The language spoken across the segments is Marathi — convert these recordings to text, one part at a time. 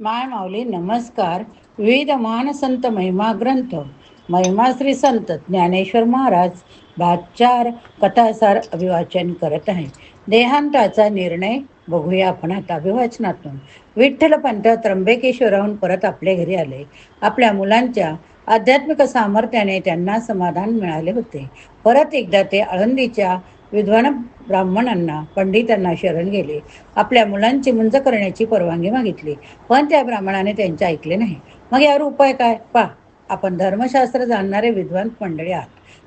माय माऊली नमस्कार. विविध महानसंत महिमा ग्रंथ. महिमा श्री संत ज्ञानेश्वर महाराज. भागचार कथासार अभिवाचन करत आहे. देहांताचा निर्णय बघूया आपण आता अभिवाचनातून. विठ्ठल पंत त्र्यंबकेश्वराहून परत आपल्या घरी आले. आपल्या मुलांच्या आध्यात्मिक सामर्थ्याने त्यांना समाधान मिळाले होते. परत एकदा ते आळंदीच्या विद्वान ब्राह्मणांना पंडितांना शरण गेले. आपल्या मुलांची मुंज करण्याची परवानगी मागितली. पण त्या ब्राह्मणाने त्यांचे ऐकले नाही. मग यावर उपाय काय? पा आपण धर्मशास्त्र जाणणारे विद्वान मंडळी आहात.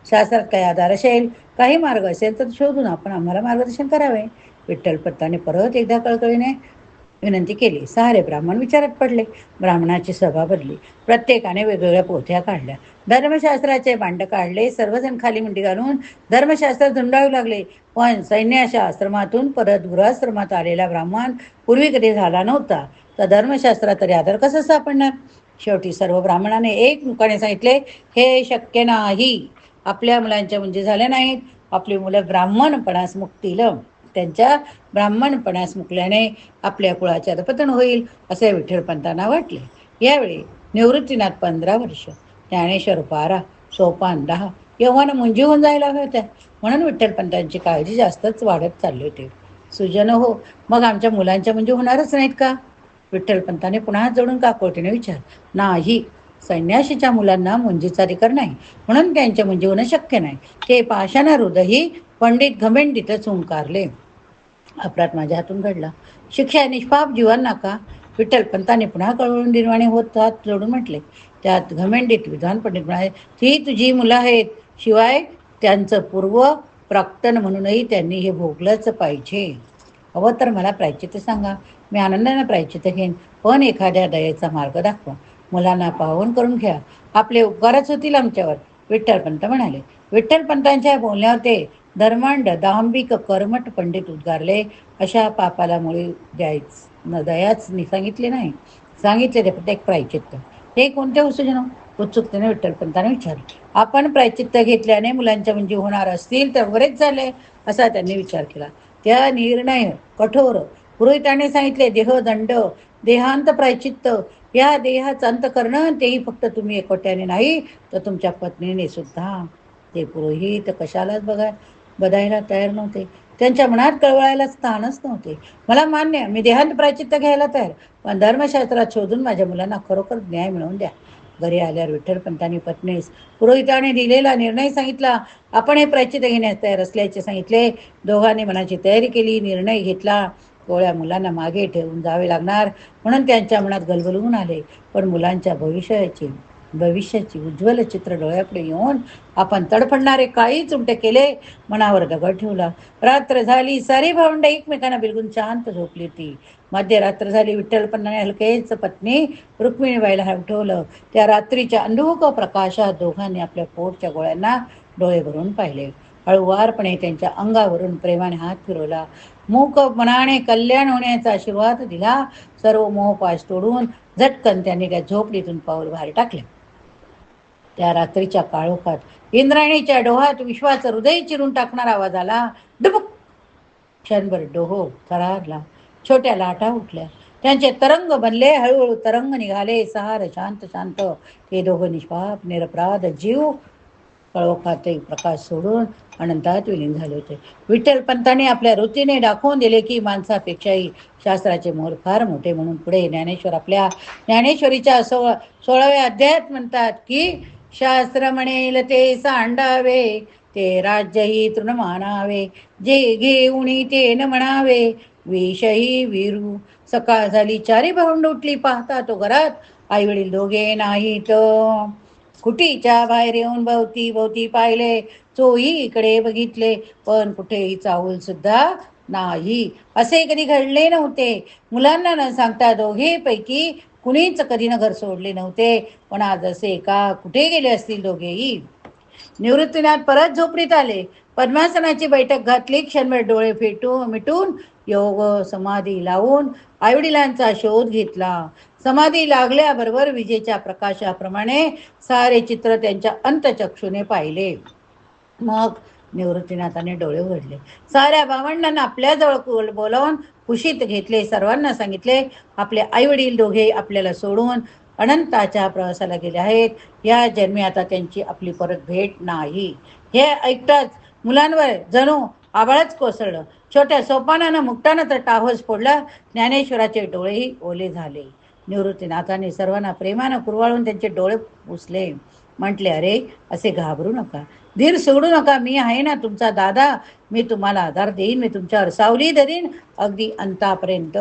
शास्त्रात काही आधार असेल काही मार्ग असेल तर शोधून आपण आम्हाला मार्गदर्शन करावे. विठ्ठल पत्ताने परत एकदा कळकळीने विनंती केली. सारे ब्राह्मण विचारात पडले. ब्राह्मणाची सभा भरली. प्रत्येकाने वेगवेगळ्या पोथ्या काढल्या. धर्मशास्त्राचे भांड काढले. सर्वजण खाली मुंडी घालून धर्मशास्त्र झुंडाळू लागले. पण सैन्याच्या आश्रमातून परत गृहाश्रमात आलेला ब्राह्मण पूर्वी कधी झाला नव्हता. तर धर्मशास्त्रात तरी आदर कसं सापडणार? शेवटी सर्व ब्राह्मणाने एक मुखाने सांगितले हे शक्य नाही. आपल्या मुलांच्या म्हणजे झाल्या नाहीत. आपली मुलं ब्राह्मणपणास मुक्तीलं त्यांच्या ब्राह्मणपणास मुकल्याने आपल्या कुळाचे अधपतन होईल असे विठ्ठलपंतांना वाटले. यावेळी निवृत्तीनाथ पंधरा वर्ष ज्ञानेश्वर बारा सोपान दहा यव्हान मुंजी होऊन जायला हव्या होत्या म्हणून विठ्ठलपंतांची काळजी जास्तच वाढत चालली होती. सुजन हो मग आमच्या मुलांच्या म्हणजे होणारच नाहीत का? विठ्ठलपंताने पुन्हा जोडून काकोटीने विचार नाही संन्याशीच्या मुलांना मुंजीचा अधिकार नाही. म्हणून त्यांच्या मुंजी होणं शक्य नाही. ते पाषाणा हृदयही पंडित घमेंडीतच हुंकारले. अपराध माझ्या हातून घडला. शिक्षा निष्पाप जीवांना का विठ्ठलपंताने पुन्हा कळवळून निर्वाणी होत हात जोडून म्हटले. त्यात घमेंडीत विद्वान पंडित म्हणाले ती तुझी मुलं आहेत. शिवाय त्यांचं पूर्व प्राक्तन म्हणूनही त्यांनी हे भोगलंच पाहिजे. हवं तर मला प्रायचित्त सांगा. मी आनंदाने प्रायचित्त घेईन. पण एखाद्या दयेचा मार्ग दाखवा. मुलांना पाहून करून घ्या. आपले उपकारच होतील आमच्यावर. विठ्ठलपंत म्हणाले. विठ्ठलपंतांच्या बोलण्यावर ते धर्मांड दांभिक कर्मट पंडित उद्गारले अशा पापाला मुळे द्यायच न दयाच सांगितले नाही. सांगितले ते प्रत्येक प्रायचित्त. हे कोणत्या सुजन उत्सुकतेने विठ्ठलपंताने विचारले. आपण प्रायचित्त घेतल्याने मुलांच्या म्हणजे होणार असतील तर बरेच झाले असा त्यांनी विचार केला. त्या निर्णय कठोर पुरोहिताने सांगितले देहदंड देहांत प्रायचित्त. या देहाचा अंत करणं तेही फक्त तुम्ही एकोट्याने नाही तर तुमच्या पत्नीने सुद्धा. ते पुरोहित कशालाच बघा बदायला तयार नव्हते. त्यांच्या मनात कळवळायला स्थानच नव्हते. मला मान्य मी देहांत प्राचित्य घ्यायला तयार. पण धर्मशास्त्रात शोधून माझ्या मुलांना खरोखर न्याय मिळवून द्या. घरी आल्यावर विठ्ठलपंतांनी पत्नीस पुरोहिताने दिलेला निर्णय सांगितला. आपण हे प्राचित्य घेण्यास तयार असल्याचे सांगितले. दोघांनी मनाची तयारी केली निर्णय घेतला. कोळ्या मुलांना मागे ठेवून जावे लागणार. म्हणून त्यांच्या मनात गलबलून आले. पण मुलांच्या भविष्याची भविष्याची उज्ज्वल चित्र डोळ्याकडे येऊन आपण तडफडणारे काळीच चुमटे केले मनावर दगड ठेवला. रात्र झाली सारी भावंड एकमेकांना बिलगून शांत झोपली होती. मध्यरात्र झाली विठ्ठलपणाने हलकेच पत्नी रुक्मिणीबाईला उठवलं त्या रात्रीच्या अंधुक प्रकाशात दोघांनी आपल्या पोटच्या गोळ्यांना डोळे भरून पाहिले. हळुवारपणे त्यांच्या अंगावरून प्रेमाने हात फिरवला. मूक मनाने कल्याण होण्याचा आशीर्वाद दिला. सर्व मोहपाश तोडून झटकन त्यांनी त्या झोपडीतून पाऊल बाहेर टाकले. त्या रात्रीच्या काळोखात इंद्रायणीच्या डोहात विश्वाचं हृदय चिरून टाकणार आवाज आला डुबुक क्षणभर डोहो थरारला छोट्या लाटा उठल्या. त्यांचे तरंग बनले हळूहळू तरंग निघाले. सहार शांत शांत. ते दोघं निष्पाप निरपराध जीव कळोखातही प्रकाश सोडून अनंतात विलीन झाले होते. विठ्ठल पंतांनी आपल्या वृत्तीने दाखवून दिले की माणसापेक्षाही शास्त्राचे मोर फार मोठे म्हणून पुढे ज्ञानेश्वर आपल्या ज्ञानेश्वरीच्या सोळा सोळाव्या अध्यायात म्हणतात की शास्त्र म्हणेल ते सांडावे ते राज्यही तृण मानावे जे घेऊन ते न म्हणावे विषही विरू. सकाळ झाली चारी भावंड उठली पाहता तो घरात आई वडील दोघे नाहीत. कुटीच्या बाहेर येऊन भोवती भोवती पाहिले चोही इकडे बघितले पण कुठेही चावल सुद्धा नाही. असे कधी घडले नव्हते. मुलांना न सांगता दोघे पैकी कुणीच कधी न घर सोडले नव्हते. पण आज असे का कुठे गेले असतील दोघेही? निवृत्तीनाथ परत झोपडीत आले. पद्मासनाची बैठक घातली क्षणभर डोळे फेटून मिटून योग समाधी लावून आईवडिलांचा शोध घेतला. समाधी लागल्याबरोबर विजेच्या प्रकाशाप्रमाणे सारे चित्र त्यांच्या अंतचक्षुने पाहिले. मग निवृत्तीनाथाने डोळे उघडले. साऱ्या भावंडांना आपल्याजवळ बोलावून कुशीत घेतले सर्वांना सांगितले आपले आईवडील दोघे आपल्याला सोडून अनंताच्या प्रवासाला गेले आहेत. या जन्मी आता त्यांची आपली परत भेट नाही. हे ऐकताच मुलांवर जणू आबाळच कोसळलं. छोट्या सोपानानं मुक्तानं तर टावस फोडला. ज्ञानेश्वराचे डोळेही ओले झाले. निवृत्तीनाथाने सर्वांना प्रेमानं कुरवाळून त्यांचे डोळे पुसले. म्हटले अरे असे घाबरू नका. धीर सोडू नका. मी आहे ना तुमचा दादा. मी तुम्हाला आधार देईन. मी तुमच्यावर सावली धरीन. अगदी अंतापर्यंत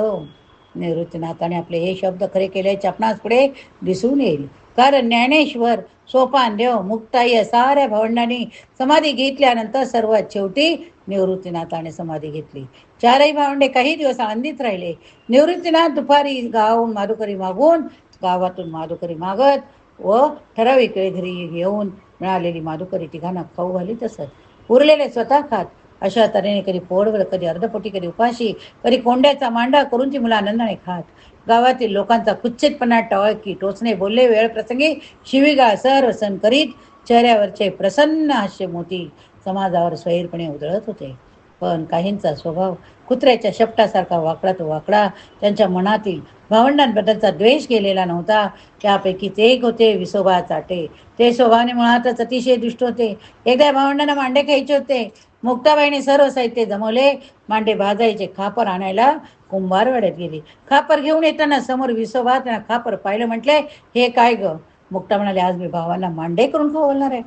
निवृत्तीनाथाने आपले हे शब्द खरे केल्याचे आपणास पुढे दिसून येईल. कारण ज्ञानेश्वर सोपान देव मुक्ताई या साऱ्या भावंडांनी समाधी घेतल्यानंतर सर्वात शेवटी निवृत्तीनाथाने समाधी घेतली. चारही भावंडे काही दिवस आनंदीत राहिले. निवृत्तीनाथ दुपारी गावून माधुकरी मागून गावातून माधुकरी मागत व ठराविक वेळ घरी येऊन मिळालेली माधुकरी तिघांना खाऊ घालीत असत उरलेले स्वतः खात. अशा तऱ्हेने कधी पोडवर कधी अर्धपोटी कधी उपाशी कधी कोंड्याचा मांडा करून ती मुलं आनंदाने खात. गावातील लोकांचा कुच्चितपणा टळकी टोचणे बोलले वेळ प्रसंगी शिवीगाळ सर्व करीत चेहऱ्यावरचे प्रसन्न हास्य मोती समाजावर स्वैरपणे उधळत होते. पण काहींचा स्वभाव कुत्र्याच्या शेपटासारखा वाकडा तो वाकडा त्यांच्या मनातील भावंडांबद्दलचा द्वेष गेलेला नव्हता. त्यापैकीच एक होते विसोबा चाटे. ते स्वभावाने मुळातच अतिशय दुष्ट होते. एकदा भावंडांना मांडे खायचे होते. मुक्ताबाईने सर्व साहित्य जमवले. मांडे भाजायचे खापर आणायला कुंभारवाड्यात गेली. खापर घेऊन येताना समोर विसोबा त्यांना खापर पाहिलं म्हटले हे काय ग? मुक्ता म्हणाले आज मी भावांना मांडे करून खवलणार आहे.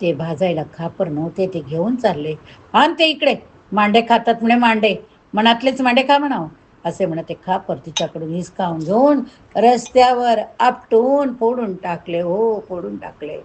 ते भाजायला खापर नव्हते ते घेऊन चालले. आण ते इकडे. मांडे खातात म्हणे मांडे. मनातलेच मांडे खा म्हणावं. असे म्हणत ते खापर तिच्याकडून हिसकावून घेऊन रस्त्यावर आपटून फोडून टाकले हो फोडून टाकले.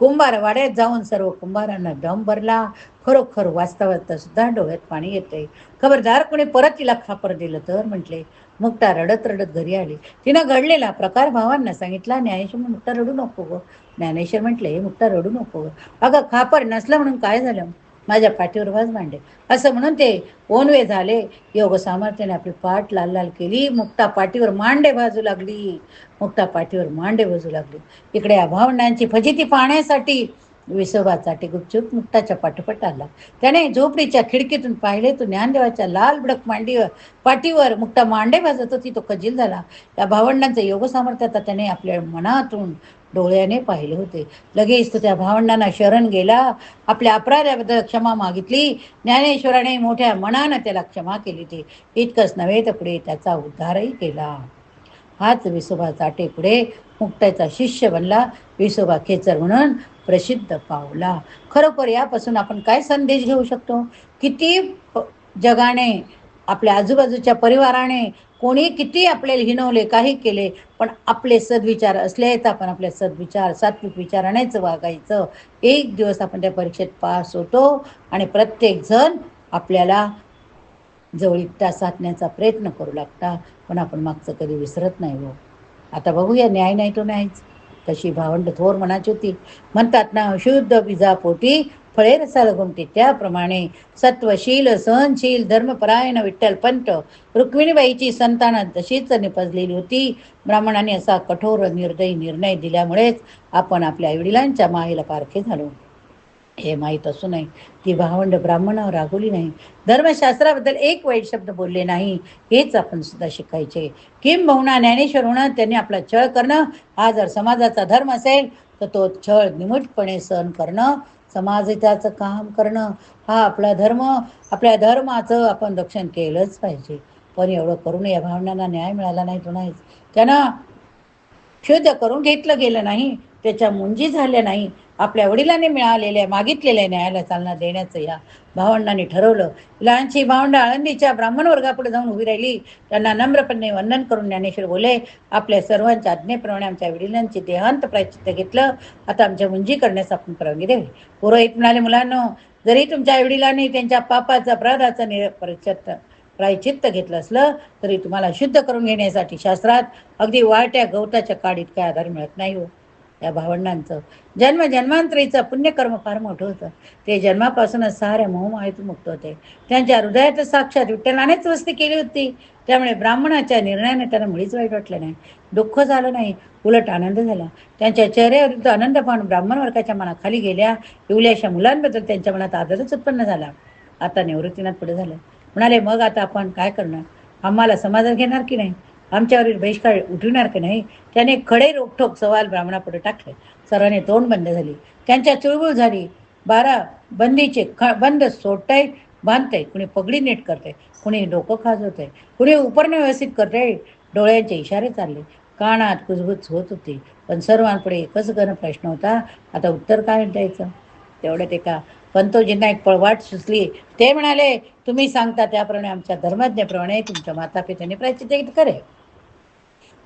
कुंभार वाड्यात जाऊन सर्व कुंभारांना दम भरला. खरोखर वाचता वाचता सुद्धा डोळ्यात पाणी येते खबरदार कोणी परत तिला खापर दिलं तर? म्हटले मुक्ता रडत रडत घरी आली. तिनं घडलेला प्रकार भावांना सांगितला ज्ञानेश्वर मुक्ता रडू नको गं. ज्ञानेश्वर म्हटले मुक्ता रडू नको गं. अगं खापर नसलं म्हणून काय झालं? माझ्या पाठीवर भाज मांडे असं म्हणून ते ओनवे झाले. योग सामर्थ्याने आपली पाठ लाल लाल केली. मुक्ता पाठीवर मांडे भाजू लागली. मुक्ता पाठीवर मांडे भाजू लागली. इकडे या भावंडांची फजिती पाहण्यासाठी विसोबासाठी गुपचूप मुक्ताच्या पाठोपाठ आला. त्याने झोपडीच्या खिडकीतून पाहिले तो ज्ञानदेवाच्या लाल भडक मांडीवर पाठीवर मुक्ता मांडे भाजत होती. तो खजील झाला. या भावंडांचं योग सामर्थ्याचा त्याने आपल्या मनातून डोळ्याने पाहिले होते. लगेच तो त्या भावंडांना शरण गेला. आपल्या अपराधाबद्दल क्षमा मागितली. ज्ञानेश्वराने मोठ्या मनानं त्याला क्षमा केली ती इतकंच नव्हे तर पुढे त्याचा उद्धारही केला. हाच विसोबा चाटे पुढे मुक्ताचा शिष्य बनला. विसोबा खेचर म्हणून प्रसिद्ध पावला. खरोखर यापासून आपण काय संदेश घेऊ शकतो? किती जगाने आपल्या आजूबाजूच्या परिवाराने कोणी किती आपल्याला हिनवले काही केले पण आपले सद्विचार असले तर आपण आपले सद्विचार सात्विक विचारानेच वागायचं. एक दिवस आपण त्या परीक्षेत पास होतो आणि प्रत्येक जण आपल्याला जवळीकता साधण्याचा प्रयत्न करू लागता पण आपण मागचं कधी विसरत नाही हो. आता बघूया न्याय नाही तो नाहीच तशी भावंड थोर म्हणाची होती. म्हणतात ना शुद्ध विजापोटी फळे रसाल गुंटी त्याप्रमाणे सत्वशील सहनशील धर्मपरायण विठ्ठल पंत रुक्मिणीबाईची संतानं तशीच निपजलेली होती. ब्राह्मणाने असा कठोर निर्दयी निर्णय दिल्यामुळेच आपण आपल्या आईवडिलांच्या मायेला पारखे झालो. हे माहीत असू नये. ती भावंड ब्राह्मणावर रागवली नाही. धर्मशास्त्राबद्दल एक वाईट शब्द बोलले नाही. हेच आपण सुद्धा शिकायचे. किंबहुना ज्ञानेश्वर होणं त्यांनी आपला छळ करणं. हा जर समाजाचा धर्म असेल तर तो छळ निमूटपणे सहन करणं. समाजाचं काम करणं हा आपला धर्म आपल्या धर्माचं आपण रक्षण केलंच पाहिजे. पण एवढं करून या भावनांना न्याय मिळाला नाही तो नाहीच. त्यांना शुद्ध करून घेतलं गेलं नाही. त्याच्या मुंजी झाल्या नाही आपल्या वडिलांनी मिळालेल्या मागितलेल्या न्यायाला चालना देण्याचं या भावंडांनी ठरवलं. लहानशी भावंड आळंदीच्या ब्राह्मण वर्गापुढे जाऊन उभी राहिली. त्यांना नम्रपणे वंदन करून ज्ञानेश्वर बोले आपल्या सर्वांच्या आज्ञेप्रमाणे आमच्या वडिलांची देहांत प्रायचित्त घेतलं. आता आमच्या मुंजी करण्यास आपण परवानगी द्यावी. पुरोहित म्हणाले मुलांनो जरी तुमच्या वडिलांनी त्यांच्या पापाचा अपराधाचा निर प्रायचित्त घेतलं असलं तरी तुम्हाला शुद्ध करून घेण्यासाठी शास्त्रात अगदी वाट्या गवताच्या काडीत काय आधार मिळत नाही हो. या भावंडांचं. जन्म जन्मांतरीचं पुण्यकर्म फार मोठं होतं. ते जन्मापासूनच साऱ्या मोहमायेतून मुक्त होते. त्यांच्या हृदयात साक्षात विठ्ठलानेच वस्ती केली होती. त्यामुळे ब्राह्मणाच्या निर्णयाने त्यांना मुळीच वाईट वाटलं नाही. दुःख झालं नाही. उलट आनंद झाला. त्यांच्या चेहऱ्यावर तो आनंद पाहून ब्राह्मण वर्गाच्या मनाखाली गेल्या. इवल्याशा मुलांबद्दल त्यांच्या मनात आदरच उत्पन्न झाला. आता निवृत्तीनाथ पुढे झालं. म्हणाले मग आता आपण काय करणार? आम्हाला समाधान घेणार की नाही? आमच्यावरील बहिष्कार उठविणार की नाही? त्याने खडे रोखोक सवाल ब्राह्मणापुढे टाकले. सर्वांनी तोंड बंद झाली. त्यांच्या चुळबुळ झाली. बारा बंदीचे ख बंद सोडताय बांधताय. कुणी पगडी नीट करते कुणी डोकं खाजवत आहे कुणी उपरणे व्यवस्थित करते डोळ्यांचे इशारे चालले. कानात कुजबुज होत होती. पण सर्वांपुढे एकच गण प्रश्न होता. आता उत्तर काय द्यायचं तेवढ्यात एका पंतोजींना एक पळवाट सुचली. ते म्हणाले तुम्ही सांगता त्याप्रमाणे आमच्या धर्मज्ञाप्रमाणे तुमच्या माता पित्याने प्रायचित करे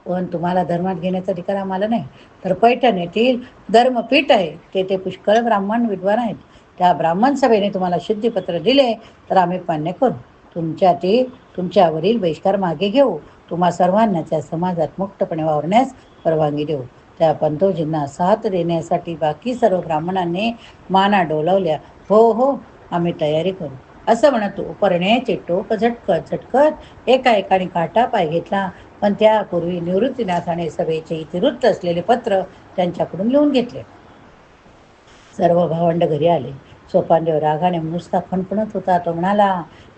पण तुम्हाला धर्मात घेण्याचा अधिकार आम्हाला नाही. तर पैठण येथील धर्मपीठ आहे. तेथे पुष्कळ ब्राह्मण विद्वान आहेत. त्या ब्राह्मण सभेने तुम्हाला शुद्धीपत्र दिले तर आम्ही मान्य करू. तुमच्या ते तुमच्यावरील बहिष्कार मागे घेऊ. तुम्हा सर्वांना त्या समाजात मुक्तपणे वावरण्यास परवानगी देऊ. त्या पंतोजींना साथ देण्यासाठी बाकी सर्व ब्राह्मणांनी माना डोलवल्या. हो हो आम्ही तयारी करू. असं म्हणत उपरण्याचे टोक झटकत झटकत एका एकाने काटा पाय घेतला. पण त्यापूर्वी निवृत्तीनाथाने सभेचे इतिवृत्त असलेले पत्र त्यांच्याकडून लिहून घेतले. सर्व भावंड घरी आले. सोपानदेव रागाने नुसता फणफणत होता. तो म्हणाला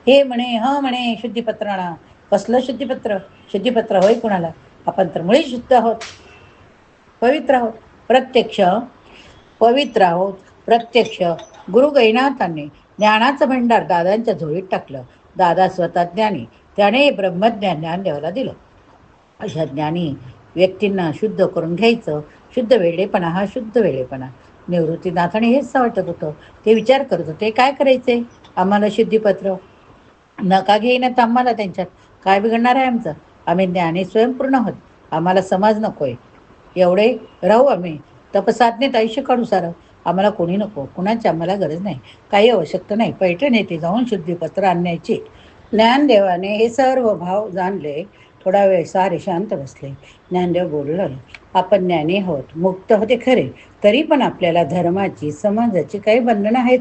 हे म्हणे ह म्हणे शुद्धीपत्र आणा. कसलं शुद्धीपत्र? शुद्धीपत्र होय कुणाला? आपण तर मुळी शुद्ध आहोत. पवित्र आहोत. प्रत्यक्ष. पवित्र आहोत. प्रत्यक्ष. गुरु गैनाथांनी ज्ञानाचं भंडार दादांच्या झोळीत टाकलं. दादा स्वतः ज्ञानी त्याने ब्रह्मज्ञान ज्ञान देवाला दिलं. अशा ज्ञानी व्यक्तींना शुद्ध करून घ्यायचं. शुद्ध वेळेपणा हा शुद्ध वेळेपणा निवृत्तीनाथाने हेच वाटत होतं. ते विचार करत होते काय करायचे आम्हाला शुद्धीपत्र? नका घेईनात आम्हाला त्यांच्यात. काय बिघडणार आहे आमचं? आम्ही ज्ञानी स्वयंपूर्ण आहोत. आम्हाला समाज नकोय. एवढे राहू आम्ही. तपसाधनेत आयुष्य काढू सारं आम्हाला कोणी नको. कुणाची आम्हाला गरज नाही. काही आवश्यकता नाही. पैठण येथे जाऊन शुद्धीपत्र आणण्याची ज्ञानदेवाने हे सर्व भाव जाणले. थोडा वेळ सारे शांत बसले. ज्ञानदेव बोललो आपण ज्ञानी आहोत मुक्त होते खरे तरी पण आपल्याला धर्माची समाजाची काही बंधनं आहेत.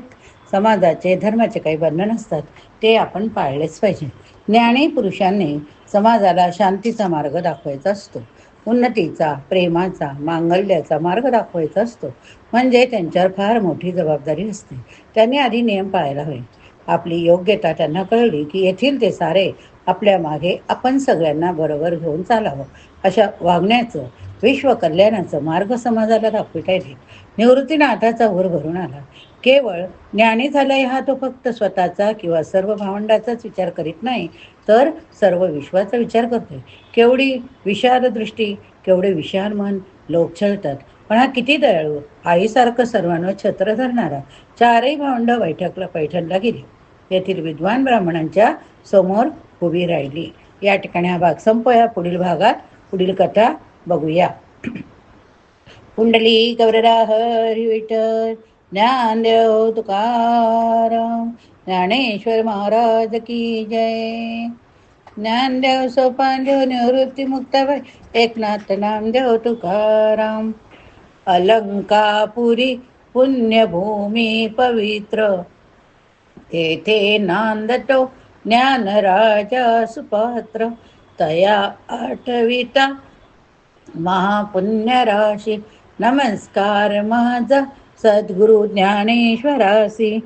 समाजाचे धर्माचे काही बंधन असतात ते आपण पाळलेच पाहिजे. ज्ञानी पुरुषांनी समाजाला शांतीचा मार्ग दाखवायचा असतो. उन्नतीचा प्रेमाचा मांगल्याचा मार्ग दाखवायचा असतो. म्हणजे त्यांच्यावर फार मोठी जबाबदारी असते त्यांनी आधी नियम पाळायला हवे. आपली योग्यता त्यांना कळली की येथील ते सारे आपल्या मागे आपण सगळ्यांना बरोबर घेऊन चालावं. अशा वागण्याचं विश्व कल्याणाचं मार्ग समाजाला दाखविता येते निवृत्तीनाथाचा वर भरून आला. केवळ ज्ञानी झालाय हा तो फक्त स्वतःचा किंवा सर्व भावंडाचाच विचार करीत नाही तर सर्व विश्वाचा विचार करतोय. केवढी विशाल दृष्टी केवढे विशाल मन लोक छळतात. पण हा किती दयाळू आईसारखं सर्वांवर छत्र धरणारा चारही भावंड बैठकला पैठणला गेली. येथील विद्वान ब्राह्मणांच्या समोर उभी राहिली. या ठिकाणी हा भाग संपया पुढील भागात पुढील कथा बघूया. कुंडली कवररा हरी विठ्ठल ज्ञानदेव तुकाराम ज्ञानेश्वर महाराज की जय. ज्ञानदेव सोपानदेव निवृत्ती मुक्ताबाई एकनाथ नामदेव तुकाराम. अलंकापुरी पुण्यभूमी पवित्र. तेथे नांदतो ज्ञानराजा सुपात्र तया आठविता. महापुण्यराशी नमस्कार माझा सद्गुरु ज्ञानेश्वरासी.